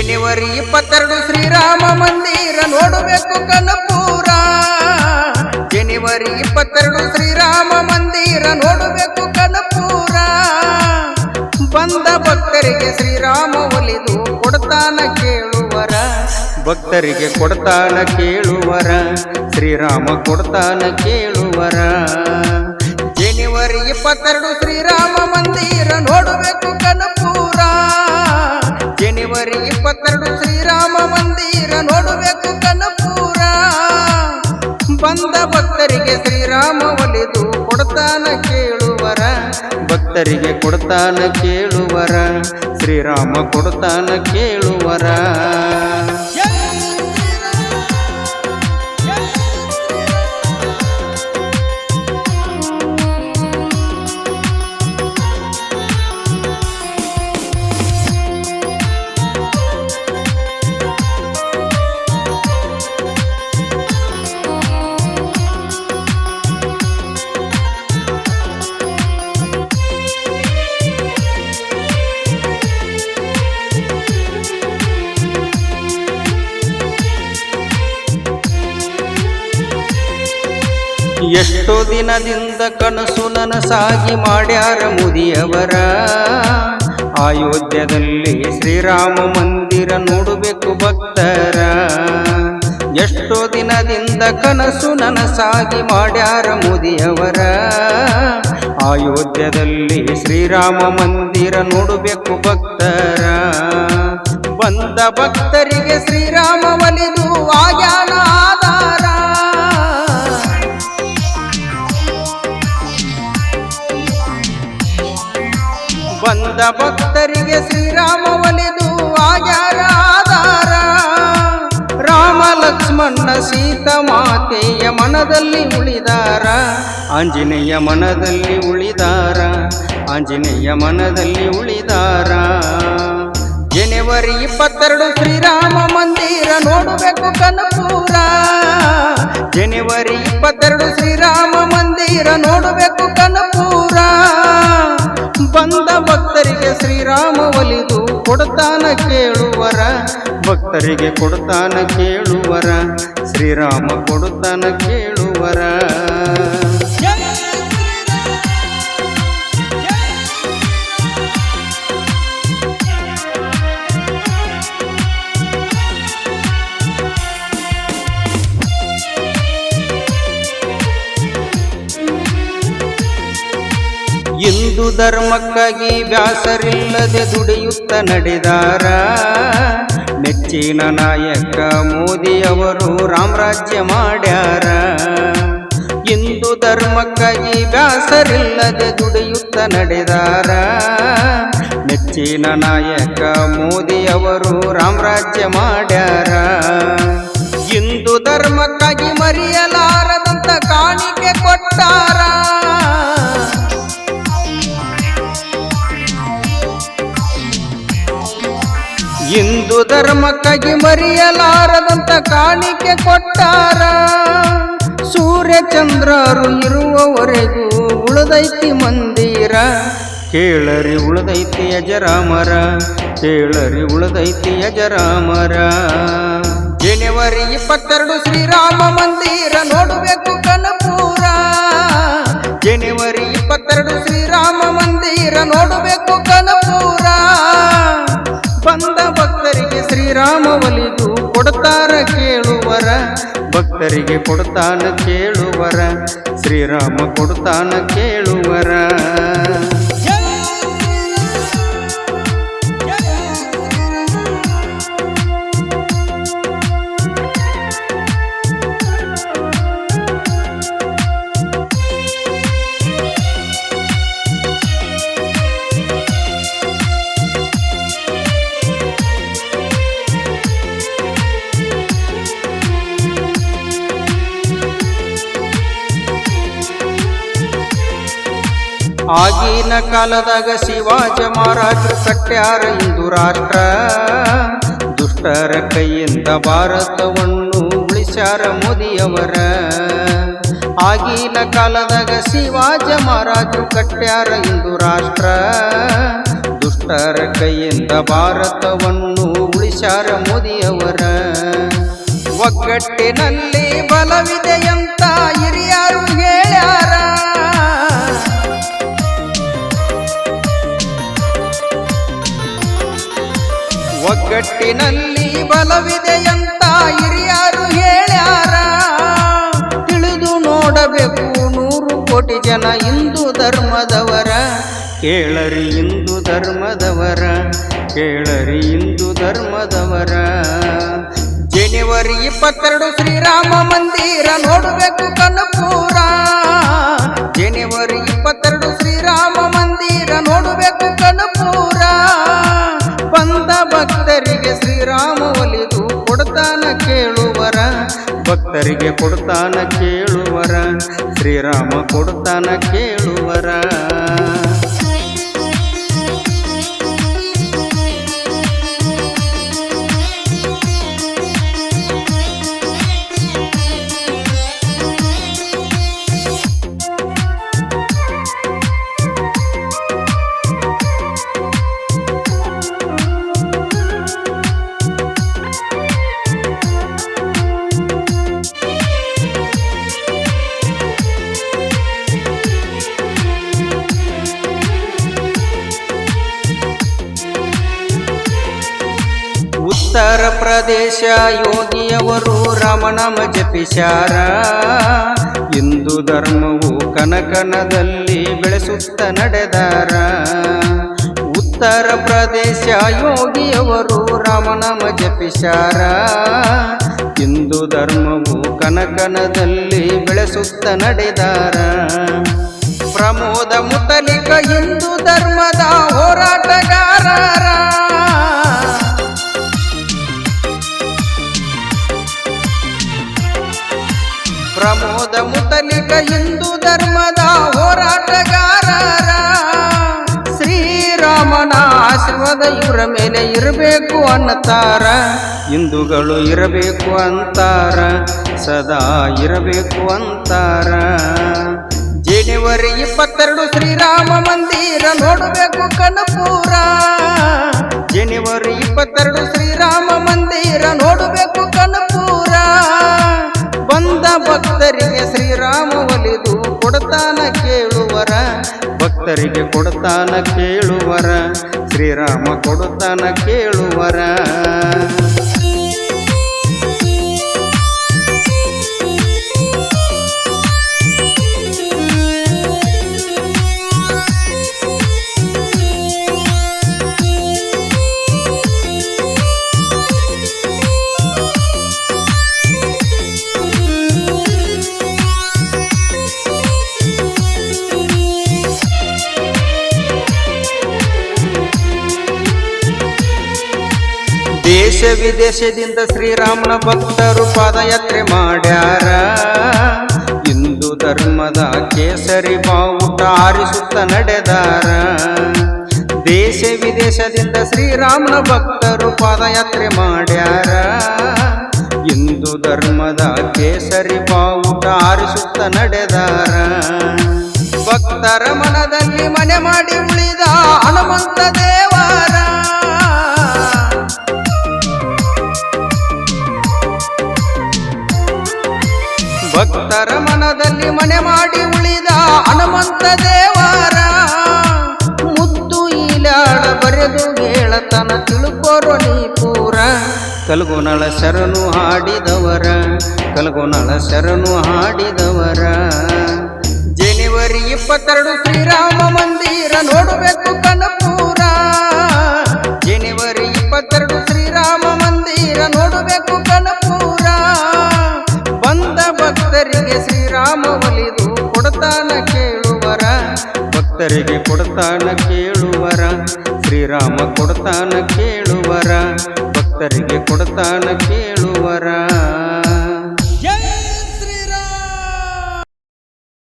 ಜನವರಿ ಇಪ್ಪತ್ತೆರಡು ಶ್ರೀರಾಮ ಮಂದಿರ ನೋಡಬೇಕು ಕನಪೂರ ಜನವರಿ ಇಪ್ಪತ್ತೆರಡು ಶ್ರೀರಾಮ ಮಂದಿರ ನೋಡಬೇಕು ಕನಪೂರ ಬಂದ ಭಕ್ತರಿಗೆ ಶ್ರೀರಾಮ ಒಲಿದು ಕೊಡ್ತಾನ ಕೇಳುವರ. ಭಕ್ತರಿಗೆ ಕೊಡ್ತಾನ ಕೇಳುವರ. ಶ್ರೀರಾಮ ಕೊಡ್ತಾನ ಕೇಳುವರ. ಜನವರಿ ಇಪ್ಪತ್ತೆರಡು ಶ್ರೀರಾಮ ಮಂದಿರ ನೋಡಬೇಕು ಇಪ್ಪತ್ತೆರಡು ಶ್ರೀರಾಮ ಮಂದಿರ ನೋಡಬೇಕು ಕನಪೂರ ಬಂದ ಭಕ್ತರಿಗೆ ಶ್ರೀರಾಮ ಒಲಿದು ಕೊಡ್ತಾನ ಕೇಳುವರ. ಭಕ್ತರಿಗೆ ಕೊಡ್ತಾನ ಕೇಳುವರ, ಶ್ರೀರಾಮ ಕೊಡ್ತಾನ ಕೇಳುವರ. ಎಷ್ಟೋ ದಿನದಿಂದ ಕನಸು ನನಸಾಗಿ ಮಾಡ್ಯಾರ ಮುದಿಯವರ. ಅಯೋಧ್ಯದಲ್ಲಿ ಶ್ರೀರಾಮ ಮಂದಿರ ನೋಡಬೇಕು ಭಕ್ತರ. ಎಷ್ಟೋ ದಿನದಿಂದ ಕನಸು ನನಸಾಗಿ ಮಾಡ್ಯಾರ ಮುದಿಯವರ. ಅಯೋಧ್ಯದಲ್ಲಿ ಶ್ರೀರಾಮ ಮಂದಿರ ನೋಡಬೇಕು ಭಕ್ತರ. ಬಂದ ಭಕ್ತರಿಗೆ ಶ್ರೀರಾಮ ಶ್ರೀರಾಮ ಒಲಿದು ಆಗ್ಯಾರ ಆಧಾರ ರಾಮ ಲಕ್ಷ್ಮಣ ಸೀತ ಮಾತೆಯ ಮನದಲ್ಲಿ ಉಳಿದಾರ. ಆಂಜನೇಯ ಮನದಲ್ಲಿ ಉಳಿದಾರ. ಆಂಜನೇಯ ಮನದಲ್ಲಿ ಉಳಿದಾರ. ಜನವರಿ ಇಪ್ಪತ್ತೆರಡು ಶ್ರೀರಾಮ ಮಂದಿರ ನೋಡಬೇಕು ಕನಪೂರ ಜನವರಿ ಇಪ್ಪತ್ತೆರಡು ಶ್ರೀರಾಮ ಮಂದಿರ ನೋಡಬೇಕು ಕನಪೂರ ಬಂದ ಭಕ್ತರಿಗೆ ಶ್ರೀರಾಮ ಒಲಿದು ಕೊಡ್ತಾನ ಕೇಳುವರ. ಭಕ್ತರಿಗೆ ಕೊಡ್ತಾನ ಕೇಳುವರ ಶ್ರೀರಾಮ ಕೊಡ್ತಾನ ಕೇಳುವರ. ಧರ್ಮಕ್ಕಾಗಿ ವ್ಯಾಸರಿಲ್ಲದೆ ದುಡಿಯುತ್ತ ನಡೆದಾರ. ನೆಚ್ಚಿನ ನಾಯಕ ಮೋದಿಯವರು ರಾಮರಾಜ್ಯ ಮಾಡ್ಯಾರ. ಹಿಂದೂ ಧರ್ಮಕ್ಕಾಗಿ ವ್ಯಾಸರಿಲ್ಲದೆ ದುಡಿಯುತ್ತ ನಡೆದಾರ. ನೆಚ್ಚಿನ ನಾಯಕ ಮೋದಿಯವರು ರಾಮರಾಜ್ಯ ಮಾಡ್ಯಾರ. ಹಿಂದೂ ಧರ್ಮಕ್ಕಾಗಿ ಮರೆಯಲಾರದಂತ ಕಾಣಿಕೆ ಕೊಟ್ಟಾರ. ಹಿಂದೂ ಧರ್ಮಕ್ಕಾಗಿ ಮರೆಯಲಾರದಂತ ಕಾಣಿಕೆ ಕೊಟ್ಟಾರ. ಸೂರ್ಯಚಂದ್ರರು ಇರುವವರೆಗೂ ಉಳಿದೈತಿ ಮಂದಿರ. ಕೇಳರಿ ಉಳಿದೈತಿ ಅಜರಾಮರ ಕೇಳರಿ ಉಳದೈತಿ ಅಜರಾಮರ ಜನವರಿ ಇಪ್ಪತ್ತೆರಡು ಶ್ರೀರಾಮ ಮಂದಿರ ನೋಡಬೇಕು ಕನಪೂರ. ಜನವರಿ ಇಪ್ಪತ್ತೆರಡು ಶ್ರೀರಾಮ ಭಕ್ತರಿಗೆ ಶ್ರೀರಾಮ ಒಲಿದು ಕೊಡ್ತಾರ ಕೇಳುವರ. ಭಕ್ತರಿಗೆ ಕೊಡ್ತಾನ ಕೇಳುವರ. ಶ್ರೀರಾಮ ಕೊಡ್ತಾನ ಕೇಳುವರ. ಆಗಿನ ಕಾಲದಾಗ ಶಿವಾಜ ಮಹಾರಾಜರು ಕಟ್ಟ್ಯಾರ ಇಂದು ರಾಷ್ಟ್ರ ದುಷ್ಟರ ಕೈಯಿಂದ ಭಾರತವನ್ನು ಉಳಿಸ್ಯಾರ ಮೋದಿಯವರ. ಆಗಿನ ಕಾಲದಾಗ ಶಿವಾಜ ಮಹಾರಾಜರು ಕಟ್ಟ್ಯಾರ ಇಂದು ರಾಷ್ಟ್ರ ದುಷ್ಟರ ಕೈಯಿಂದ ಭಾರತವನ್ನು ಉಳಿಸ್ಯಾರ ಮೋದಿಯವರ. ಒಗ್ಗಟ್ಟಿನಲ್ಲಿ ಬಲವಿದೆಯಂತ ಹಿರಿಯರು ಒಗ್ಗಟ್ಟಿನಲ್ಲಿ ಬಲವಿದೆಯಂತ ಹಿರಿಯರು ಹೇಳ್ಯಾರ? ತಿಳಿದು ನೋಡಬೇಕು ನೂರು ಕೋಟಿ ಜನ ಹಿಂದೂ ಧರ್ಮದವರ. ಕೇಳರಿ ಹಿಂದೂ ಧರ್ಮದವರ ಕೇಳರಿ ಹಿಂದೂ ಧರ್ಮದವರ. ಜನವರಿ ಇಪ್ಪತ್ತೆರಡು ಶ್ರೀರಾಮ ಮಂದಿರ ನೋಡಬೇಕು ಕನಪೂರ ಜನವರಿ ಇಪ್ಪತ್ತೆರಡು ಶ್ರೀರಾಮ ಮಂದಿರ ನೋಡಬೇಕು ಕನಪೂರ ಬಂದ ಭಕ್ತರಿಗೆ ಭಕ್ತರಿಗೆ ಕೊಡ್ತಾನ ಕೇಳುವರ ಶ್ರೀರಾಮ ಕೊಡ್ತಾನ ಕೇಳುವರ. ಉತ್ತರ ಪ್ರದೇಶ ಯೋಗಿಯವರು ರಾಮನಾಮ ಜಪಿಸಾರ ಹಿಂದೂ ಧರ್ಮವು ಕನಕನದಲ್ಲಿ ಬೆಳೆಸುತ್ತ ನಡೆದಾರ. ಉತ್ತರ ಪ್ರದೇಶ ಯೋಗಿಯವರು ರಾಮನಾಮ ಜಪಿಸಾರ ಹಿಂದೂ ಧರ್ಮವು ಕನಕನದಲ್ಲಿ ಬೆಳೆಸುತ್ತ ನಡೆದಾರ. ಪ್ರಮೋದ ಮುತಲಿಕ ಹಿಂದೂ ಧರ್ಮದ ಆಶೀರ್ವಾದ ಇವರ ಮೇಲೆ ಇರಬೇಕು ಅನ್ನತಾರ. ಹಿಂದೂಗಳು ಇರಬೇಕು ಅಂತಾರ ಸದಾ ಇರಬೇಕು ಅಂತಾರ. ಜನವರಿ ಇಪ್ಪತ್ತೆರಡು ಶ್ರೀರಾಮ ಮಂದಿರ ನೋಡಬೇಕು ಕನಪೂರ ಜನವರಿ ಇಪ್ಪತ್ತೆರಡು ಶ್ರೀರಾಮ ಮಂದಿರ ನೋಡಬೇಕು ಕನಪೂರ ಬಂದ ಭಕ್ತರಿಗೆ ಶ್ರೀರಾಮ ಒಲಿದು ಕೊಡ್ತಾನ ಕೇಳುವರ. ಭಕ್ತರಿಗೆ ಕೊಡ್ತಾನ ಕೇಳುವರ. ಶ್ರೀರಾಮ ಕೊಡುತ್ತಾನ ಕೇಳುವರ. ದೇಶ ವಿದೇಶದಿಂದ ಶ್ರೀರಾಮನ ಭಕ್ತರು ಪಾದಯಾತ್ರೆ ಮಾಡ್ಯಾರ. ಹಿಂದೂ ಧರ್ಮದ ಕೇಸರಿ ಬಾವುಟ ಆರಿಸುತ್ತ ನಡೆದಾರ. ದೇಶ ವಿದೇಶದಿಂದ ಶ್ರೀರಾಮನ ಭಕ್ತರು ಪಾದಯಾತ್ರೆ ಮಾಡ್ಯಾರ. ಹಿಂದೂ ಧರ್ಮದ ಕೇಸರಿ ಬಾವುಟ ಆರಿಸುತ್ತ ನಡೆದಾರ. ಭಕ್ತರ ಮನದಲ್ಲಿ ಮನೆ ಮಾಡಿ ಉಳಿದ ಹನುಮಂತ ದೇವರ. ಮನೆ ಮಾಡಿ ಉಳಿದ ಹನುಮಂತ ದೇವರ ಮುದ್ದು ಇಲಾಡ ಬರೆದು ಹೇಳತನ ತಿಳುಕೋರು ನೀ ಪೂರ. ಕಲ್ಗುನಳ ಶರಣು ಹಾಡಿದವರ ಕಲ್ಗುನಳ ಶರಣು ಹಾಡಿದವರ. ಜನವರಿ ಇಪ್ಪತ್ತೆರಡು ಶ್ರೀರಾಮ ಮಂದಿರ ನೋಡಬೇಕು ಕನಪೂರ ಜನವರಿ ಇಪ್ಪತ್ತೆರಡು ಶ್ರೀರಾಮ ಮಂದಿರ ನೋಡಬೇಕು ಕನಪೂರ ಬಂದ ಭಕ್ತರಿಗೆ ಶ್ರೀರಾಮ ಒಲಿದು ಕೊಡ್ತಾನ ಕೇಳುವರ. ಭಕ್ತರಿಗೆ ಕೊಡ್ತಾನ ಕೇಳುವರ. ಶ್ರೀರಾಮ ಕೊಡ್ತಾನ ಕೇಳುವರ. ಭಕ್ತರಿಗೆ ಕೊಡ್ತಾನ ಕೇಳುವರ.